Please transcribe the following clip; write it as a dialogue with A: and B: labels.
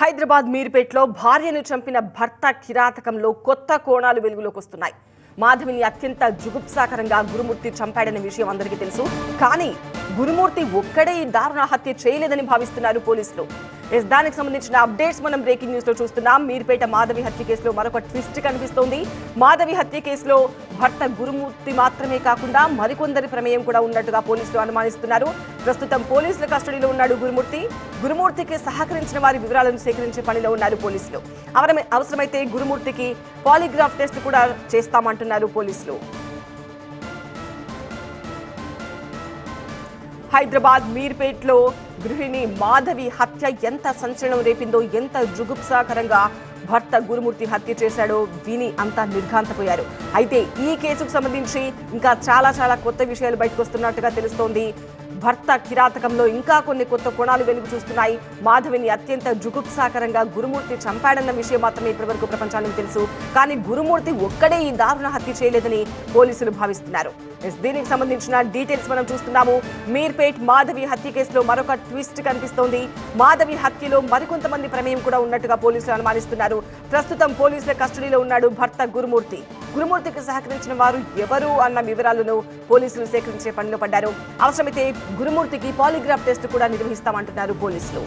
A: హైదరాబాద్ మీర్పేట్లో భార్యను చంపిన భర్త కిరాతకంలో కొత్త కోణాలు వెలుగులోకి వస్తున్నాయి. మాధవిని అత్యంత జుగుప్సాకరంగా గురుమూర్తి చంపాడనే విషయం అందరికీ తెలుసు. కానీ గురుమూర్తి ఒక్కడే ఈ దారుణ హత్య చేయలేదని భావిస్తున్నారు పోలీసులు. దానికి సంబంధించిన అప్డేట్స్ మనం బ్రేకింగ్ న్యూస్లో చూస్తున్నాం. మీర్పేట మాధవి హత్య కేసులో మరొక ట్విస్ట్ కనిపిస్తోంది. మాధవి హత్య కేసులో భర్త గురుమూర్తి మాత్రమే కాకుండా మరికొందరి ప్రమేయం కూడా ఉన్నట్టుగా పోలీసులు అనుమానిస్తున్నారు. ప్రస్తుతం పోలీసుల కస్టడీలో ఉన్నాడు గురుమూర్తి. గురుమూర్తికి సహకరించిన వారి వివరాలను సేకరించే పనిలో ఉన్నారు పోలీసులు. అవసరమైతే గురుమూర్తికి పాలిగ్రాఫ్ టెస్ట్ కూడా చేస్తామంటున్నారు పోలీసులు. హైదరాబాద్ మీర్పేట్లో గృహిణి మాధవి హత్య ఎంత సంచలనం రేపిందో ఎంత జుగుప్సాకరంగా భర్త గురుమూర్తి హత్య చేశాడో విని అంతా నిర్ఘాంతపోయారు. అయితే ఈ కేసుకు సంబంధించి ఇంకా చాలా చాలా కొత్త విషయాలు బయటకు వస్తున్నట్టుగా తెలుస్తోంది. భర్త కిరాతకంలో ఇంకా కొన్ని కొత్త కోణాలు వెలుగు చూస్తున్నాయి. మాధవిని అత్యంత జుగుప్సాకరంగా గురుమూర్తి చంపాడన్న విషయం మాత్రమే ఇప్పటివరకు ప్రపంచానికి తెలుసు. కానీ గురుమూర్తి ఒక్కడే ఈ దారుణ హత్య చేయలేదని పోలీసులు భావిస్తున్నారు. ఎస్, దీనికి సంబంధించిన డీటెయిల్స్ మనం చూస్తున్నాము. మీర్పేట్ మాధవి హత్య కేసులో మరొక ట్విస్ట్ కనిపిస్తోంది. మాధవి హత్యలో మరికొంతమంది ప్రమేయం కూడా ఉన్నట్టుగా పోలీసులు అనుమానిస్తున్నారు. ప్రస్తుతం పోలీసుల కస్టడీలో ఉన్నాడు భర్త గురుమూర్తి. గురుమూర్తికి సహకరించిన వారు ఎవరు అన్న వివరాలను పోలీసులు సేకరించే పనిలో పడ్డారు. అవసరమైతే గురుమూర్తికి పాలిగ్రాఫ్ టెస్ట్ కూడా నిర్వహిస్తామంటున్నారు పోలీసులు.